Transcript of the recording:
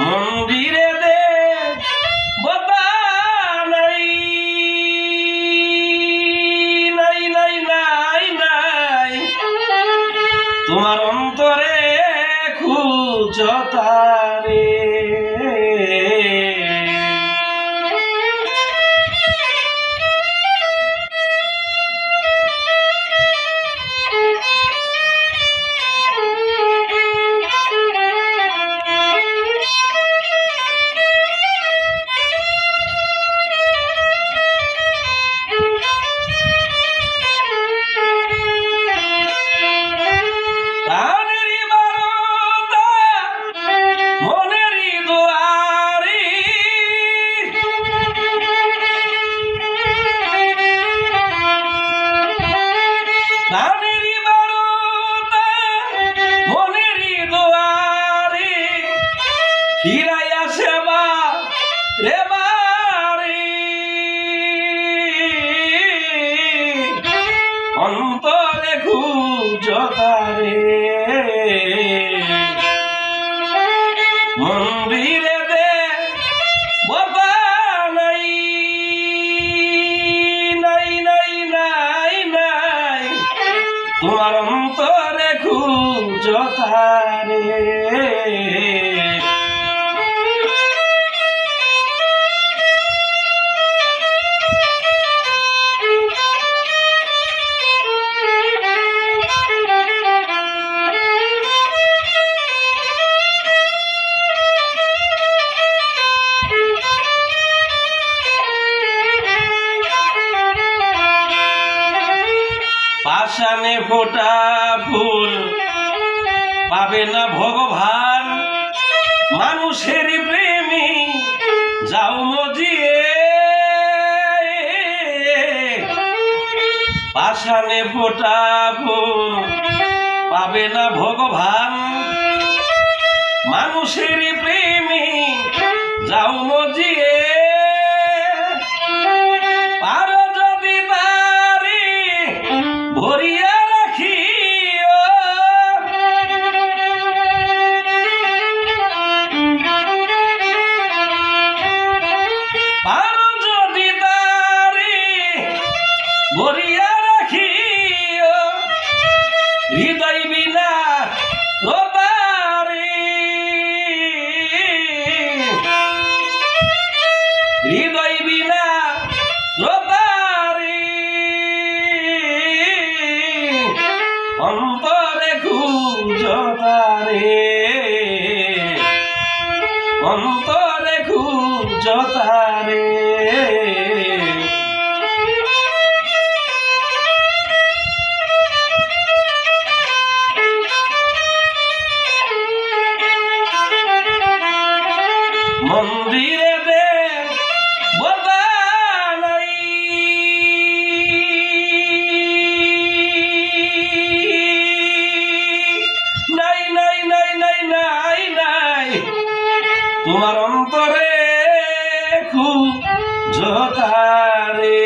মন্দিরে দে নাই। নাই নাই নাই নাই। তোমার অন্তরে খুঁজতারে অন্তরে খুঁজতারে মন্দিরে দে বাবা নাই। নাই নাই নাই নাই। তোমার অন্তরে খুঁজতারে পাশানে ফোটা ফুল। পাবে না ভগবান মানুষের প্রেমী। যাও মজিয়ে। পাশানে ফোটা ফুল, পাবে না ভগবান মানুষের প্রেমী। যাও মজিয়ে। পারো যদি তারি ভরিয়া রাখিও হৃদয় বিনা রোতারি হৃদয় বিনা রোতারি অন্তরে খুঁজতারে অন্তরে খুঁজতারে মন্দিরে তোমার অন্তরে খুব জোতারে